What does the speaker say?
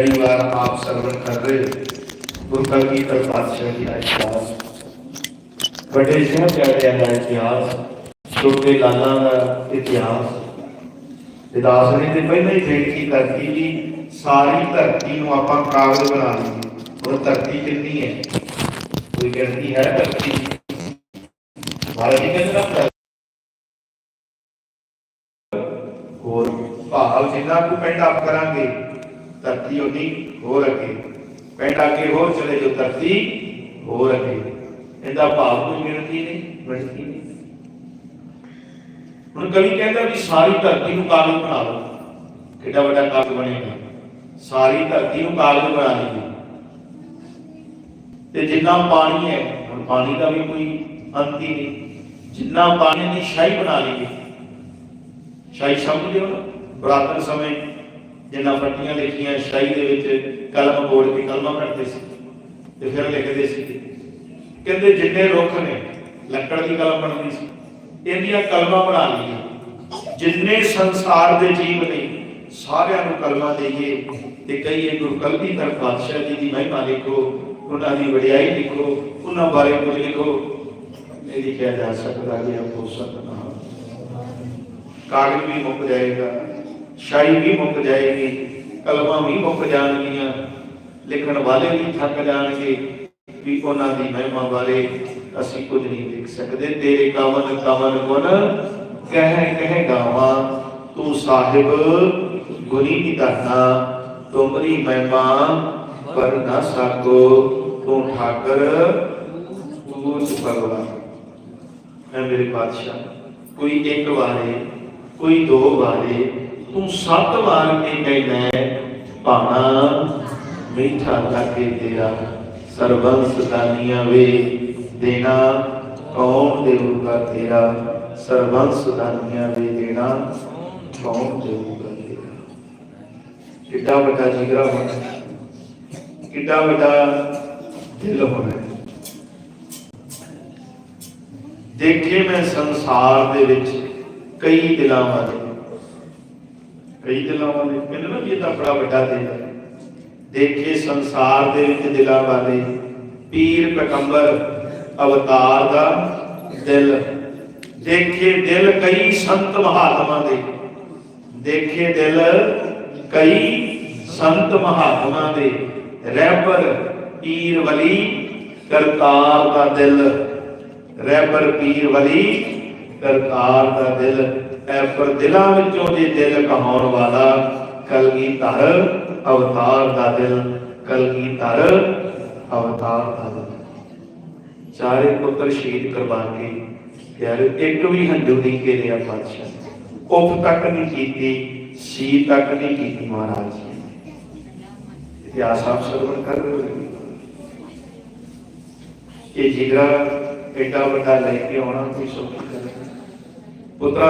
ਕਈ ਵਾਰ ਆਪ ਸਰਵਣ ਕਰ ਰਹੇ ਗੁਰੂ ਕਲਗੀ ਕਰ ਪਾਤਸ਼ਾਹ ਦਾ ਇਤਿਹਾਸ ਵੱਡੇ ਸਾਹਿਬਜ਼ਾਦਿਆਂ ਦਾ ਇਤਿਹਾਸ ਛੋਟੇ ਲਾਲਾਂ ਦਾ ਇਤਿਹਾਸ ਤੇ ਦਾਸ ਨੇ ਤੇ ਪਹਿਲਾਂ ਹੀ ਬੇਨਤੀ ਕਰਤੀ ਵੀ ਸਾਰੀ ਧਰਤੀ ਨੂੰ ਆਪਾਂ ਕਾਗਜ਼ ਬਣਾ ਲਈਏ ਉਹ ਧਰਤੀ ਕਿੰਨੀ ਹੈ ਕੋਈ ਗਿਣਤੀ ਹੈ ਧਰਤੀ ਮਹਾਰਾਜ ਜੀ ਕਹਿੰਦੇ ਨਾ ਧਰਤੀ ਹੋਰ ਭਾਵ ਜਿੰਨਾ ਕੁ ਪਿੰਡ ਆਪ ਕਰਾਂਗੇ ਧਰਤੀ ਉਹਦੀ ਹੋਰ ਅੱਗੇ ਪਿੰਡ ਅੱਗੇ ਹੋਰ ਚਲੇ ਜੋ ਧਰਤੀ ਹੋਰ ਅੱਗੇ ਇਹਦਾ ਭਾਵ ਕੋਈ ਗਿਣਤੀ ਨਹੀਂ ਗਿਣਤੀ ਨਹੀਂ। ਹੁਣ ਕਵੀ ਕਹਿੰਦਾ ਵੀ ਸਾਰੀ ਧਰਤੀ ਨੂੰ ਕਾਗਜ਼ ਬਣਾ ਲਓ। ਕਿੱਡਾ ਵੱਡਾ ਕਾਗਜ਼ ਬਣੇਗਾ? ਸਾਰੀ ਧਰਤੀ ਨੂੰ ਕਾਗਜ਼ ਬਣਾ ਲਈ ਤੇ ਜਿੰਨਾ ਪਾਣੀ ਹੈ, ਹੁਣ ਪਾਣੀ ਦਾ ਵੀ ਕੋਈ ਅੰਤ ਹੀ ਨਹੀਂ। ਜਿੰਨਾ ਪਾਣੀ ਦੀ ਸ਼ਾਹੀ ਬਣਾ ਲਈਏ। ਸ਼ਾਹੀ ਸਮਝਦੇ ਹੋ ਨਾ? ਪੁਰਾਤਨ ਸਮੇਂ ਜਿੰਨਾ ਫੱਟੀਆਂ ਲਿਖੀਆਂ ਸ਼ਾਹੀ ਦੇ ਵਿੱਚ ਕਲਮ ਬੋੜ ਕੇ ਕਲਮਾਂ ਕੱਟਦੇ ਸੀ ਤੇ ਫਿਰ ਲਿਖਦੇ ਸੀ। ਕਹਿੰਦੇ ਜਿੰਨੇ ਰੁੱਖ ਨੇ, ਲੱਕੜ ਦੀ ਕਲਮ ਬਣਦੀ ਸੀ ਇਹਦੀਆਂ ਕਲਮਾਂ ਬਣਾ ਲਈਆਂ। ਜਿੰਨੇ ਸੰਸਾਰ ਦੇ ਜੀਵ ਨੇ, ਸਾਰਿਆਂ ਨੂੰ ਕਲਮਾਂ ਦੇਈਏ ਤੇ ਕਹੀਏ ਗੁਰੂ ਕਲਗੀਧਰ ਪਾਤਸ਼ਾਹ ਜੀ ਦੀ ਮਹਿਮਾ ਲਿਖੋ, ਉਹਨਾਂ ਦੀ ਵਡਿਆਈ ਲਿਖੋ, ਉਹਨਾਂ ਬਾਰੇ ਕੁਝ ਲਿਖੋ ਇਹ ਲਿਖਿਆ ਜਾ ਸਕਦਾ ਕਿ ਆਪੋ ਸਤਨਾਮ ਕਾਗਜ਼ ਵੀ ਮੁੱਕ ਜਾਏਗਾ। ਸ਼ਾਈ ਵੀ ਮੁੱਕ ਜਾਏਗੀ, ਕਲਮਾਂ ਵੀ ਮੁੱਕ ਜਾਣਗੀਆਂ, ਲਿਖਣ ਵਾਲੇ ਵੀ ਥੱਕ ਜਾਣਗੇ ਵੀ ਉਹਨਾਂ ਦੀ ਮਹਿਮਾ ਬਾਰੇ ਅਸੀਂ ਕੁਝ ਨਹੀਂ ਲਿਖ ਸਕਦੇ। ਤੇਰੇ ਕਵਨ ਕਵਨ ਗੁਣ, ਕਹਿ ਕਹਿ ਗਾਵਾਂ, ਤੂੰ ਸਾਹਿਬ ਗੁਰੀ ਦੀ ਧਰਨਾ, ਤੁਮਰੀ ਮਹਿਮਾ ਪਰ ਨਾ ਸਕੋ, ਤੂੰ ਠਾਕਰ ਪੂਜ ਭਗਵਾਨ ਐ ਮੇਰੇ ਪਾਤਸ਼ਾਹ, ਕੋਈ ਇੱਕ ਵਾਰੇ, ਕੋਈ ਦੋ ਵਾਰੇ ਤੂੰ ਸੱਤ ਵਾਰ ਕੇ ਕਹਿੰਦਾ ਪਾਣਾ ਮਿੱਠਾ ਲਾਗੇ ਤੇਰਾ ਸਰਬੰਸ ਦਾਨੀਆਂ ਵੇ, ਦੇਣਾ ਕੌਣ ਦੇਊਗਾ ਤੇਰਾ? ਸਰਬੰਸ ਦਾਨੀਆਂ ਵੇ, ਦੇਣਾ ਕੌਣ ਦੇਊਗਾ ਤੇਰਾ? ਕਿੱਡਾ ਵੱਡਾ ਜਿਗਰਾ ਹੋਣਾ ਕਿੱਡਾ ਵੱਡਾ ਦਿਲ ਹੋਣਾ ਦੇਖੇ ਮੈਂ ਸੰਸਾਰ ਦੇ ਵਿੱਚ ਕਈ ਦਿਲਾਂ ਵਾਲੇ। ਕਈ ਦਿਲਾਂ ਵਾਲੇ ਕਹਿੰਦੇ ਨਾ ਵੀ ਇਹ ਤਾਂ ਬੜਾ ਵੱਡਾ ਦਿਲ ਹੈ ਦੇਖੇ ਸੰਸਾਰ ਦੇ ਵਿੱਚ ਦਿਲਾਂ ਵਾਲੇ, ਪੀਰ ਪੈਗੰਬਰ, ਅਵਤਾਰ ਦਾ ਦਿਲ। ਦੇਖੇ ਦਿਲ ਕਈ ਸੰਤ ਮਹਾਤਮਾ ਦੇ। ਦੇਖੇ ਦਿਲ ਕਈ ਸੰਤ ਮਹਾਤਮਾ ਦੇ। ਰਹਿਬਰ ਪੀਰ ਵਲੀ ਕਰਤਾਰ ਦਾ ਦਿਲ। ਰਹਿਬਰ ਪੀਰ ਵਲੀ ਕਰਤਾਰ ਦਾ ਦਿਲ। ਐ ਪਰ ਦਿਲਾਂ ਵਿੱਚੋਂ ਜੇ ਦਿਲ ਕਹਾਉਣ ਵਾਲਾ, ਕਲਗੀ ਧਰ, ਅਵਤਾਰ ਦਾ ਦਿਲ, ਕਲਗੀ ਧਰ, ਅਵਤਾਰ ਦਾ ਦਿਲ। ਚਾਰੇ ਪੁੱਤਰ ਸ਼ਹੀਦ ਕਰਵਾ ਕੇ ਯਾਰ ਇੱਕ ਵੀ ਹੰਝੂ ਨਹੀਂ ਘੇਰਿਆ ਪਾਤਸ਼ਾਹ। ਉਪ ਤੱਕ ਨਹੀਂ ਕੀਤੀ, ਸੀ ਤੱਕ ਨਹੀਂ ਕੀਤੀ ਮਹਾਰਾਜ। ਇਤਿਹਾਸ ਆਪ ਸਰਵਣ ਕਰ ਰਹੇ ਹੋ ਇਹ ਜਿਗਰਾ ਐਡਾ ਵੱਡਾ ਲੈ ਕੇ ਆਉਣਾ ਕੋਈ ਸੌਖੀ ਗੱਲ ਪੁੱਤਰਾ